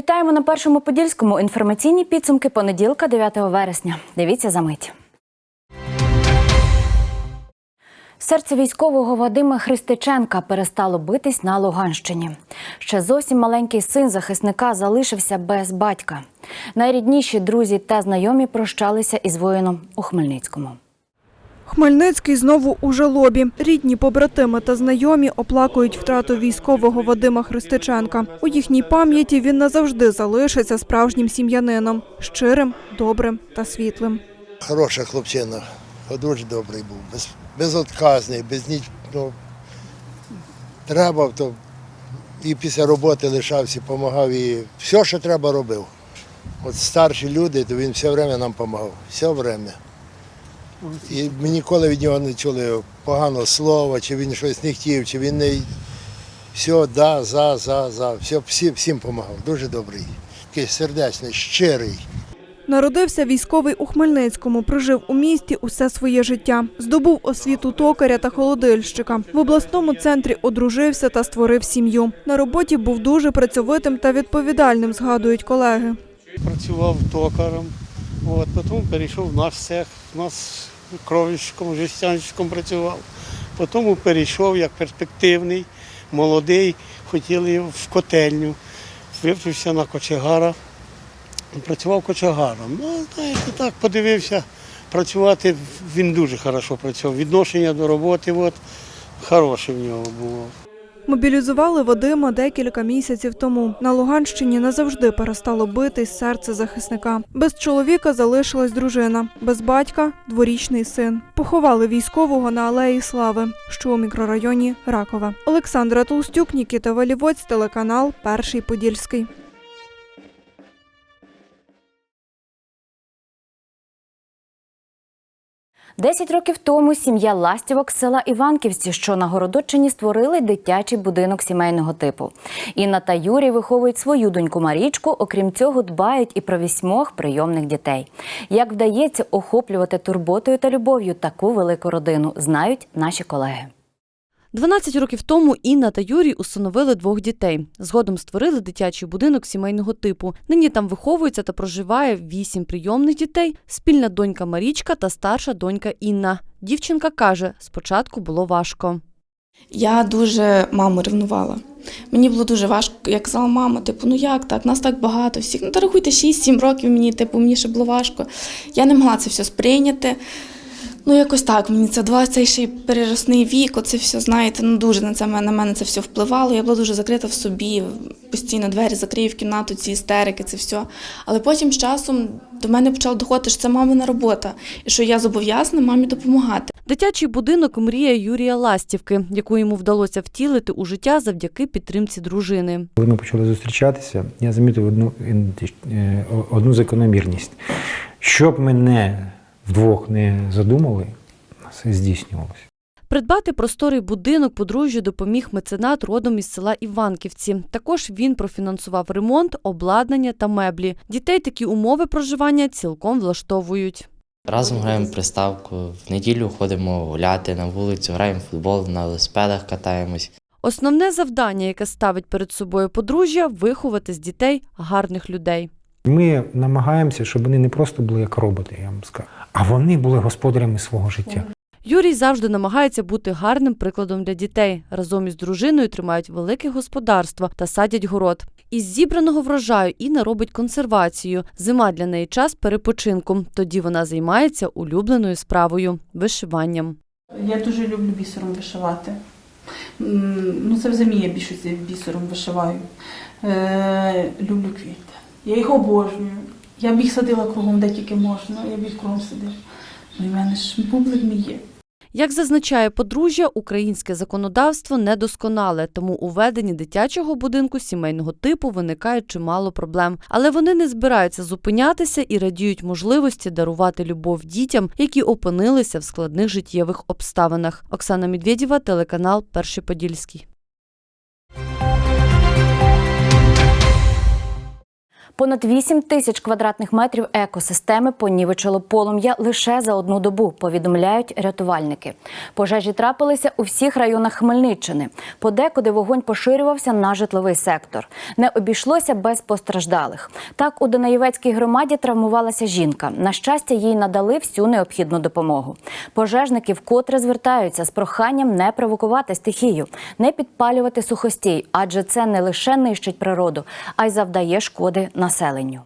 Вітаємо на першому подільському інформаційні підсумки понеділка, 9 вересня. Дивіться за мить. Серце військового Вадима Христиченка перестало битись на Луганщині. Ще зовсім маленький син захисника залишився без батька. Найрідніші друзі та знайомі прощалися із воїном у Хмельницькому. Хмельницький знову у жалобі. Рідні, побратими та знайомі оплакують втрату військового Вадима Христиченка. У їхній пам'яті він назавжди залишиться справжнім сім'янином, щирим, добрим та світлим. Хороша хлопчина, дуже добрий був, без, безотказний, без ніч, ну, треба, то і після роботи лишався, допомагав, і все, що треба, робив. От старші люди, то він все время нам допомагав, все время. І ми ніколи від нього не чули поганого слова, чи він щось не хотів, чи він не все, да, за, за, за. Все, всі, всім допомагав. Дуже добрий, такий сердечний, щирий. Народився військовий у Хмельницькому, прожив у місті усе своє життя. Здобув освіту токаря та холодильщика. В обласному центрі одружився та створив сім'ю. На роботі був дуже працьовитим та відповідальним, згадують колеги. працював токарем, от, потім перейшов в наш цех, у нас кровільщиком, жестянщиком працював. Потім перейшов як перспективний, молодий, хотіли в котельню, вивчився на кочегара, працював кочегаром. Ну, знаєте, так подивився, працювати він дуже хорошо працював. Відношення до роботи от, хороше в нього було. Мобілізували Вадима декілька місяців тому. На Луганщині назавжди перестало битись серце захисника. Без чоловіка залишилась дружина, без батька дворічний син. Поховали військового на алеї Слави, що у мікрорайоні Ракова. Олександра Толстюк, Нікіта Валівоць, телеканал Перший Подільський. Десять років тому сім'я Ластівок з села Іванківці, що на Городоччині, створили дитячий будинок сімейного типу. Інна та Юрій виховують свою доньку Марічку. Окрім цього, дбають і про вісьмох прийомних дітей. Як вдається охоплювати турботою та любов'ю таку велику родину, знають наші колеги. 12 років тому Інна та Юрій усиновили двох дітей. Згодом створили дитячий будинок сімейного типу. Нині там виховується та проживає вісім прийомних дітей, спільна донька Марічка та старша донька Інна. Дівчинка каже, спочатку було важко. Я дуже маму ревнувала. Мені було дуже важко, як казала мама, типу, ну як так, нас так багато всіх. Ну, та рахуйте 6-7 років мені, типу, мені ще було важко. Я не могла це все сприйняти. Ну, якось так, мені це два цей ще й переросний вік, оце все, знаєте, ну дуже на це на мене це все впливало. Я була дуже закрита в собі, постійно двері закрию в кімнату, ці істерики, це все. Але потім з часом до мене почало доходити, що це мамина робота, і що я зобов'язана мамі допомагати. Дитячий будинок мрія Юрія Ластівки, яку йому вдалося втілити у життя завдяки підтримці дружини. Коли ми почали зустрічатися, я замітив одну, е, одну закономірність. Щоб ми не вдвох не задумали, все здійснювалося. Придбати просторий будинок подружжю допоміг меценат родом із села Іванківці. Також він профінансував ремонт, обладнання та меблі. Дітей такі умови проживання цілком влаштовують. Разом граємо приставку, в неділю ходимо гуляти на вулицю, граємо в футбол, на велосипедах катаємось. Основне завдання, яке ставить перед собою подружжя виховати з дітей гарних людей. Ми намагаємося, щоб вони не просто були як роботи, я вам скажу, а вони були господарями свого життя. Юрій завжди намагається бути гарним прикладом для дітей. Разом із дружиною тримають велике господарство та садять город. Із зібраного врожаю Інна робить консервацію. Зима для неї час перепочинку. Тоді вона займається улюбленою справою вишиванням. Я дуже люблю бісером вишивати. Ну, це в зимі я більшості бісером вишиваю. Е, люблю квіти. Я їх обожнюю. Я б їх садила кругом, де тільки можна. Я б їх кругом садила. Ну, і в мене ж бублик мій є. Як зазначає подружжя, українське законодавство недосконале, тому у веденні дитячого будинку сімейного типу виникає чимало проблем. Але вони не збираються зупинятися і радіють можливості дарувати любов дітям, які опинилися в складних життєвих обставинах. Оксана Медведєва, телеканал Перший Подільський. Понад 8 тисяч квадратних метрів екосистеми понівечило полум'я лише за одну добу, повідомляють рятувальники. Пожежі трапилися у всіх районах Хмельниччини. Подекуди вогонь поширювався на житловий сектор. Не обійшлося без постраждалих. Так, у Донаєвецькій громаді травмувалася жінка. На щастя, їй надали всю необхідну допомогу. Пожежники вкотре звертаються з проханням не провокувати стихію, не підпалювати сухостій, адже це не лише нищить природу, а й завдає шкоди населенню.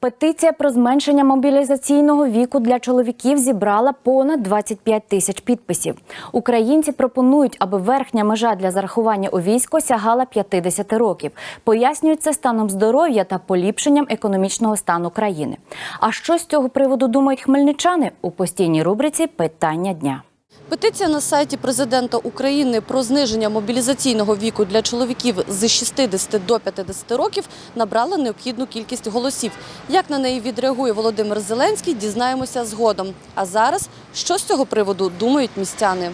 Петиція про зменшення мобілізаційного віку для чоловіків зібрала понад 25 тисяч підписів. Українці пропонують, аби верхня межа для зарахування у військо сягала 50 років. Пояснюють це станом здоров'я та поліпшенням економічного стану країни. А що з цього приводу думають хмельничани у постійній рубриці Питання дня. Петиція на сайті президента України про зниження мобілізаційного віку для чоловіків з 60 до 50 років набрала необхідну кількість голосів. Як на неї відреагує Володимир Зеленський, дізнаємося згодом. А зараз що з цього приводу думають містяни?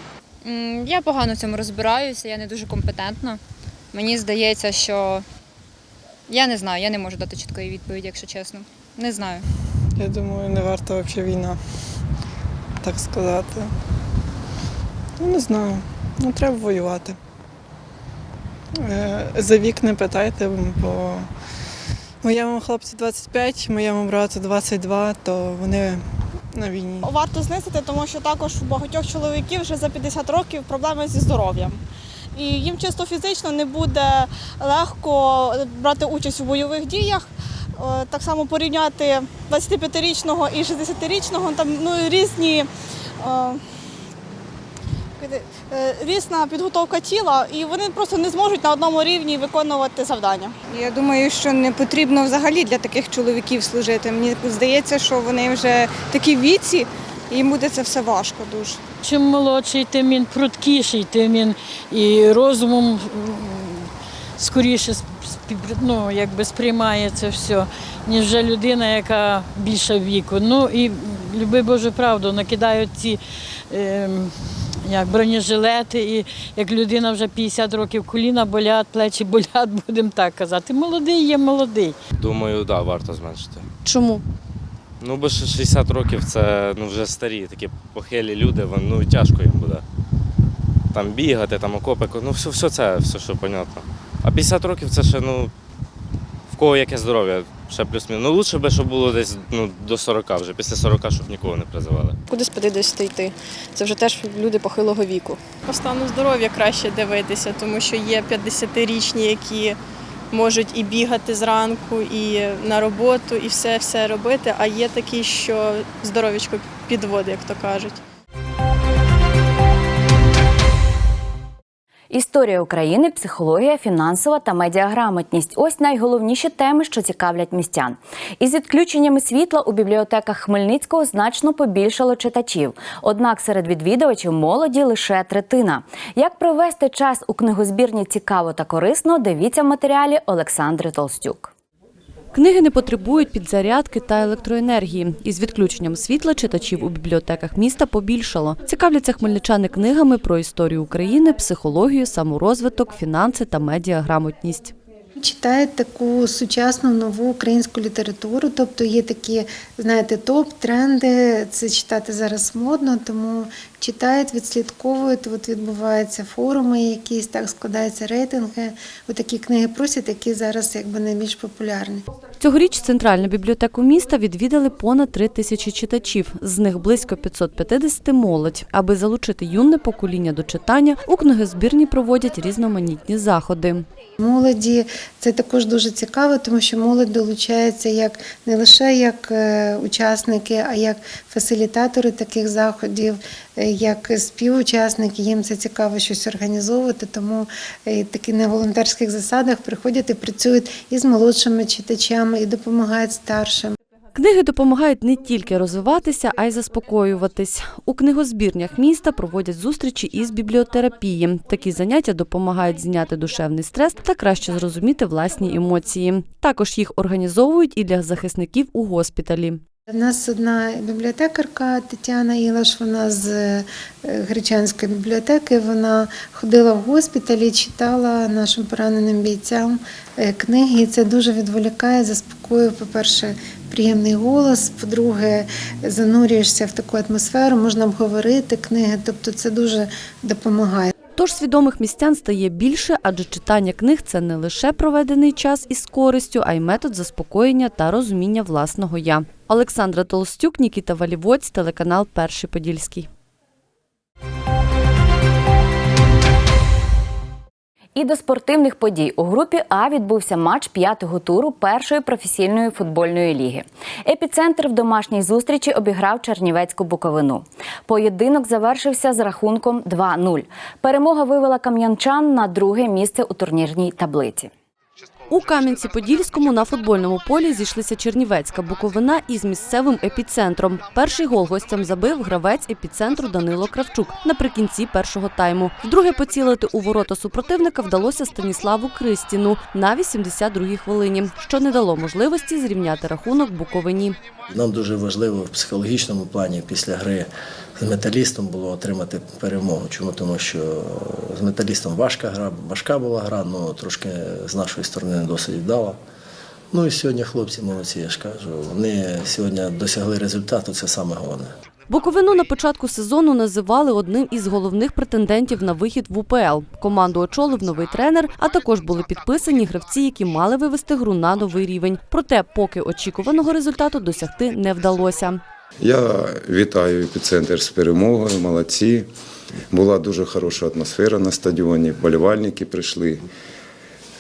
Я погано в цьому розбираюся, я не дуже компетентна. Мені здається, що я не знаю, я не можу дати чіткої відповіді, якщо чесно. Не знаю. Я думаю, не варта взагалі війна, так сказати. Ну, не знаю. Ну, треба воювати. Е, За вік не питайте, бо моєму хлопцю 25, моєму брату 22, то вони на війні. Варто знизити, тому що також у багатьох чоловіків вже за 50 років проблеми зі здоров'ям. І їм чисто фізично не буде легко брати участь у бойових діях. Е, Так само порівняти 25-річного і 60-річного, там ну, різні. Е, е, Різна підготовка тіла, і вони просто не зможуть на одному рівні виконувати завдання. Я думаю, що не потрібно взагалі для таких чоловіків служити. Мені здається, що вони вже такі в віці, і їм буде це все важко дуже. Чим молодший, тим він пруткіший, тим він і розумом скоріше ну, якби сприймає це все, ніж вже людина, яка більша віку. Ну і люби Божу правду, накидають ці ем, як бронежилети, і як людина вже 50 років коліна болять, плечі болять, будемо так казати. Молодий є молодий. Думаю, так, да, варто зменшити. Чому? Ну, бо 60 років це ну, вже старі, такі похилі люди, вон, ну тяжко їм буде. Там бігати, там окопи, ну все, все це, все, що понятно. А 50 років це ще, ну, в кого яке здоров'я, ще плюс-мінус. Ну, лучше би, щоб було десь ну, до 40 вже, після 40, щоб нікого не призивали. Куди з 50 йти? Це вже теж люди похилого віку. По стану здоров'я краще дивитися, тому що є 50-річні, які можуть і бігати зранку, і на роботу, і все все робити. А є такі, що здоров'ячко підводить, як то кажуть. Історія України, психологія, фінансова та медіаграмотність ось найголовніші теми, що цікавлять містян. Із відключеннями світла у бібліотеках Хмельницького значно побільшало читачів. Однак серед відвідувачів молоді лише третина. Як провести час у книгозбірні цікаво та корисно, дивіться в матеріалі Олександри Толстюк. Книги не потребують підзарядки та електроенергії. Із відключенням світла читачів у бібліотеках міста побільшало. Цікавляться хмельничани книгами про історію України, психологію, саморозвиток, фінанси та медіаграмотність. Читають таку сучасну нову українську літературу, тобто є такі, знаєте, топ-тренди. Це читати зараз модно, тому читають, відслідковують. От відбуваються форуми, якісь так складаються рейтинги. Отакі книги просять, які зараз якби найбільш популярні. Цьогоріч центральну бібліотеку міста відвідали понад три тисячі читачів. З них близько 550 – молодь. Аби залучити юне покоління до читання, у книгозбірні проводять різноманітні заходи. Молоді це також дуже цікаво, тому що молодь долучається як не лише як е, учасники, а як фасилітатори таких заходів, е, як співучасники. Їм це цікаво щось організовувати. Тому е, такі на волонтерських засадах приходять і працюють із молодшими читачами і допомагають старшим. Книги допомагають не тільки розвиватися, а й заспокоюватись. У книгозбірнях міста проводять зустрічі із бібліотерапії. Такі заняття допомагають зняти душевний стрес та краще зрозуміти власні емоції. Також їх організовують і для захисників у госпіталі. У нас одна бібліотекарка Тетяна Ілаш, вона з е, Гречанської бібліотеки. Вона ходила в госпіталі, читала нашим пораненим бійцям е, книги. Це дуже відволікає, заспокоює, по-перше, приємний голос. По-друге, занурюєшся в таку атмосферу, можна обговорити книги. Тобто це дуже допомагає. Тож свідомих містян стає більше, адже читання книг це не лише проведений час із користю, а й метод заспокоєння та розуміння власного я. Олександра Толстюк, Нікіта Валівоць, телеканал Перший Подільський. І до спортивних подій у групі А відбувся матч п'ятого туру першої професійної футбольної ліги. Епіцентр в домашній зустрічі обіграв Чернівецьку Буковину. Поєдинок завершився з рахунком 2-0. Перемога вивела кам'янчан на друге місце у турнірній таблиці. У Кам'янці-Подільському на футбольному полі зійшлися Чернівецька Буковина із місцевим епіцентром. Перший гол гостям забив гравець епіцентру Данило Кравчук наприкінці першого тайму. Вдруге поцілити у ворота супротивника вдалося Станіславу Кристіну на 82-й хвилині, що не дало можливості зрівняти рахунок Буковині. Нам дуже важливо в психологічному плані після гри з металістом було отримати перемогу. Чому? Тому що з металістом важка гра, важка була гра, ну трошки з нашої сторони не досить вдала. Ну і сьогодні хлопці молодці, я ж кажу. Вони сьогодні досягли результату, це саме головне. Буковину на початку сезону називали одним із головних претендентів на вихід в УПЛ. Команду очолив новий тренер, а також були підписані гравці, які мали вивести гру на новий рівень. Проте, поки очікуваного результату досягти не вдалося. Я вітаю епіцентр з перемогою, молодці. Була дуже хороша атмосфера на стадіоні, вболівальники прийшли.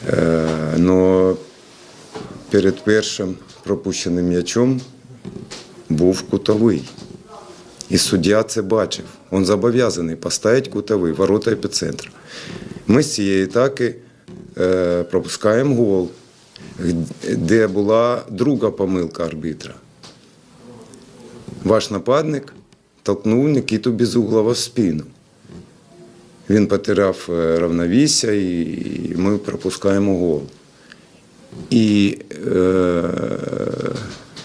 Е, Но перед першим пропущеним м'ячом був кутовий. І суддя це бачив. Він зобов'язаний поставити кутовий, ворота епіцентру. Ми з цієї атаки е, пропускаємо гол, де була друга помилка арбітра. Ваш нападник толкнув Нікіту Безуглова в спину. Він потеряв е, равновісся і ми пропускаємо гол. І е,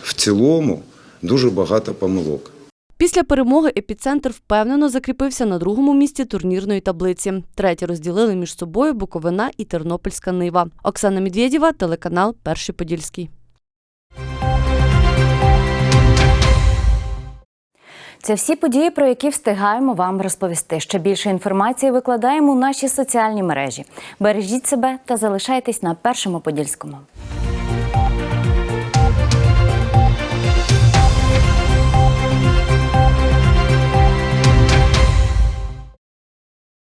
в цілому дуже багато помилок. Після перемоги епіцентр впевнено закріпився на другому місці турнірної таблиці. Третє розділили між собою Буковина і Тернопільська Нива. Оксана Медведєва, телеканал Перший Подільський. Це всі події, про які встигаємо вам розповісти. Ще більше інформації викладаємо у наші соціальні мережі. Бережіть себе та залишайтесь на першому подільському.